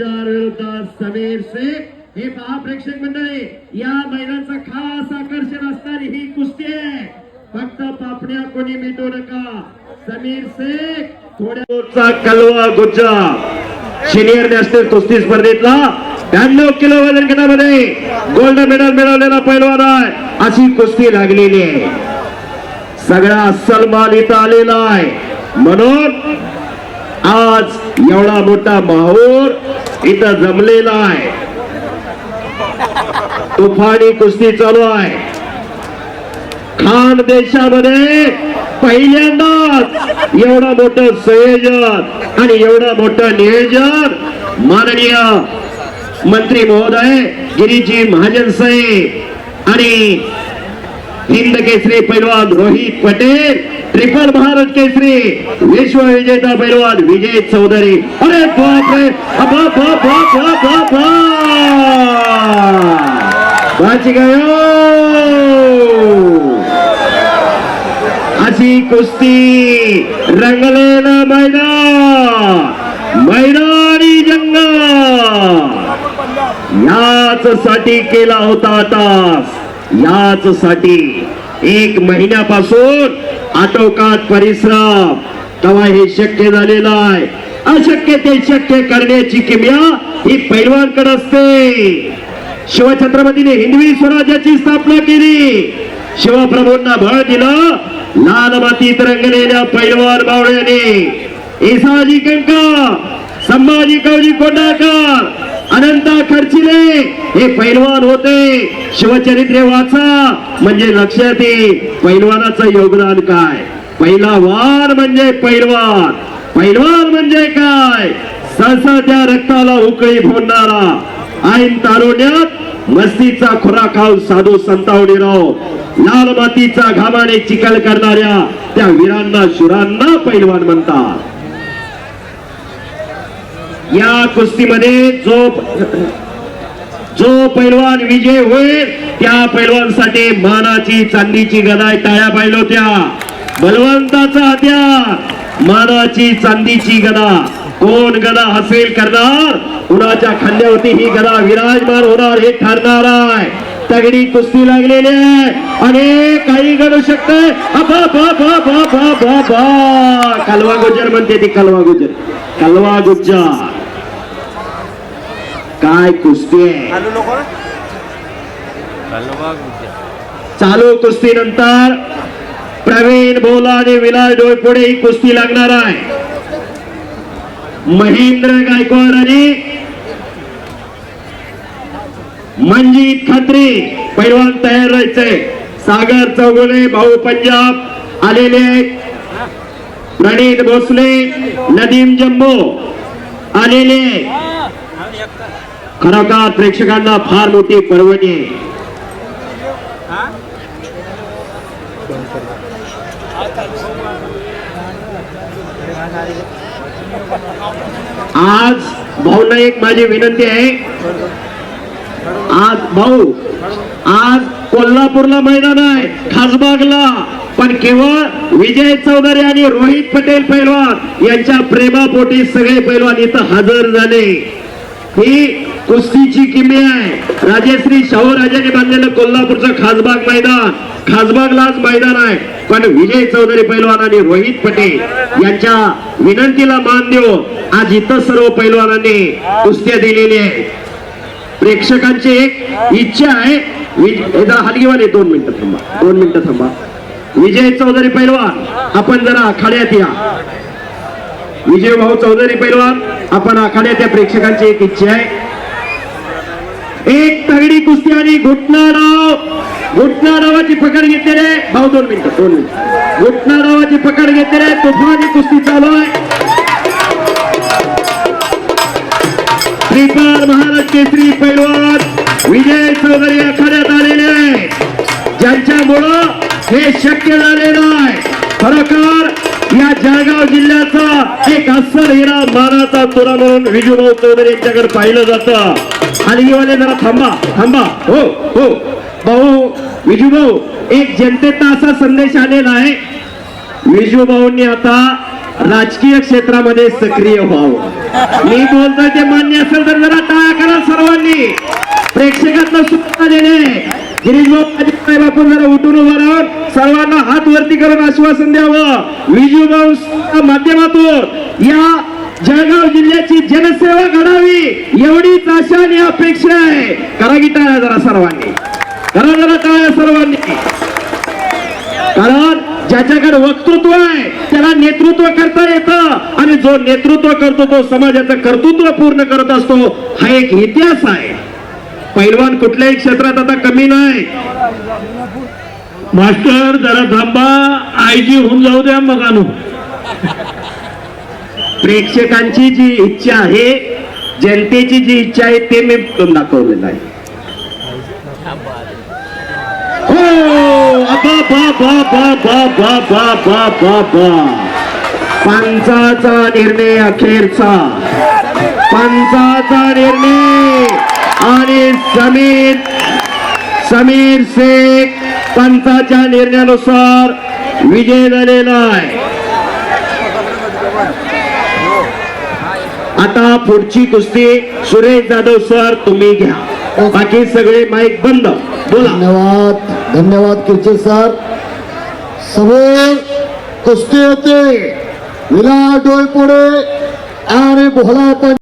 समीर शेख हे महाप्रेक्षक मंडळी या महिलांचं खास आकर्षण असणारी ही कुस्ती आहे. फक्त पापण्या कोणी मिटू नका. समीर शेख थोड्या कलवा गुज्जा. सिनियर नॅशनल कुस्ती स्पर्धेतला ब्याण्णव किलो वजन गटामध्ये गोल्ड मेडल मिळवलेला पैलवान आहे. अशी कुस्ती लागलेली आहे. सगळा सलमान माल इथं आलेला आहे. म्हणून आज एवढा मोठा माहूर इथं जमलेला आहे. तुफानी कुस्ती चालू आहे. खान देशामध्ये पहिल्यांदाच एवढं मोठं संयोजन आणि एवढं मोठं नियोजन माननीय मंत्री महोदय गिरीजी महाजन साहेब आणि हिंद केसरी पैलवान रोहित पटेल ट्रिपल भारत केसरी विश्व विजेता पैलवान विजय चौधरी. अरे बाप रे बाप बाप बाप बाप बाप बाप गयो! अशी कुस्ती रंगलेला मैदान मैदानी जंग याच साठी केला होता तास. याच साठी एक महिन्यापासून आटोकाट परिश्रम. तेव्हा हे शक्य झालेलं आहे. अशक्य ते शक्य करण्याची किमया ही पैलवानकडे असते. शिवछत्रपतीने हिंदवी स्वराज्याची स्थापना केली. शिवप्रभूंना बळ दिलं. लाल मातीत रंगलेल्या पैलवान बावळ्याने इसाजी कंका संभाजी कवजी कोंडाकर अनंता खर्चिले. हे पैलवान होते. शिवचरित्रे वाचा. म्हणजे लक्षात येईल पैलवानाचं योगदान काय? पहिला वार म्हणजे पैलवान. पैलवान म्हणजे काय? सहसा त्या रक्ताला उकळी फोडणारा. ऐन तारुण्यात मस्तीचा खुरा खाऊन साधू संतावडी राव लाल मातीचा घामाने चिकल करणाऱ्या त्या वीरांना शुरांना पैलवान म्हणतात. या कुस्तीमध्ये जो जो पैलवान विजय होईल त्या पैलवानसाठी मानाची चांदीची गदाय टाळ्या पाहिलोत्या बलवंताचा हत्यार मानाची चांदीची गदा. कोण गदा हसेल करणार? कुणाच्या खांद्यावरती ही गदा विराजमान होणार हे ठरणार आहे. तगडी कुस्ती लागलेली आहे. आणि काही घडू शकतंय. अबा कलवा गुजर म्हणते ती कलवा गुजर कलवा गुज्जर. काय कुस्ती आहे? चालू कुस्ती नंतर प्रवीण बोला आणि विलास डोळपुढे ही कुस्ती लागणार आहे. महेंद्र गायकवाड आणि मंजित खत्री पैलवान तयार राहायचंय सागर चौगुले भाऊ पंजाब आलेले प्रणीत भोसले नदीम जम्बो आलेले खरोखर प्रेक्षकांना फार मोठी पर्वणी आज भाऊंना एक माझी विनंती आहे. आज भाऊ आज कोल्हापूरला मैदान आहे खासबागला. पण केवळ विजय चौधरी आणि रोहित पटेल पैलवान यांच्या प्रेमापोटी सगळे पैलवान इथं हजर झाले. ही कुस्तीची किमी आहे. राजेश्री शाहू राजाने बांधलेलं कोल्हापूरचं खासबाग मैदान. खासबागलाच मैदान आहे. पण विजय चौधरी पैलवान आणि रोहित पटेल यांच्या विनंतीला मान देऊ आज इथं सर्व पैलवानांनी कुस्त्या दिलेल्या आहेत. प्रेक्षकांची एक इच्छा आहे. वि- हे हलगीवाले दोन मिनिटं थांबा. दोन मिनिटं थांबा. विजय चौधरी पैलवान आपण जरा आखाड्यात या. विजय भाऊ चौधरी पैलवान आपण आखाड्याच्या प्रेक्षकांची एक इच्छा आहे. एक तगडी कुस्ती आणि घुटना घुटणारावाची घुटना डावाची पकड घेतलेले भाऊ दोन मिनिटं दोन मिनिट. घुटना डावाची पकड घेतलेले तुफानी कुस्ती चालू आहे. श्रीपाद महाराज केसरी पैलवान विजय चौधरी आखाड्यात आलेले आहे ज्यांच्यामुळं हे शक्य झालेलं आहे खरोखर या जळगाव जिल्ह्याचा एक अस्सल हिरा मानाचा तुरा म्हणून विजूभाऊ चौधरी यांच्याकडे पाहिलं जातं. हलगीवाले जरा थांबा थांबा. हो हो. भाऊ विजूभाऊ एक जनतेचा असा संदेश आलेला आहे. विजूभाऊंनी आता राजकीय क्षेत्रामध्ये सक्रिय व्हावं. मी बोलतोय ते मान्य असेल तर जरा टाळा करा सर्वांनी. प्रेक्षकांना सुद्धा देणे. गिरीश भाऊ आपण जरा उठून उभं राहून सर्वांना हात आश्वासन द्यावं. विजू माध्यमातून या जळगाव जिल्ह्याची जनसेवा घडावी एवढीच आशा आणि अपेक्षा आहे. करा की टाळा जरा सर्वांनी. करा जरा टाळा सर्वांनी. कारण ज्याच्याकडे वक्तृत्व आहे त्याला नेतृत्व करता येतं. आणि जो नेतृत्व करतो तो समाजाचं कर्तृत्व पूर्ण करत असतो हा एक इतिहास आहे. पैलवान कुठल्याही क्षेत्रात आता कमी नाही. मास्टर जरा थांबा. आयजी होऊन जाऊ द्या मग आणू प्रेक्षकांची जी इच्छा आहे जनतेची जी इच्छा आहे ते मी दाखवलेलं आहे. पंचाचा निर्णय अखेरचा. पंचाचा निर्णय आणि समीर समीर शेख पंचाच्या निर्णयानुसार विजय झालेला आहे. आता पुढची कुस्ती सुरेश जाधव सर तुम्ही घ्या. बाकी सगळे माईक बंद. बोला. धन्यवाद. धन्यवाद किर्चे सर. समोर कुस्ती होते. विराट डोईपुढे आणि भोला पण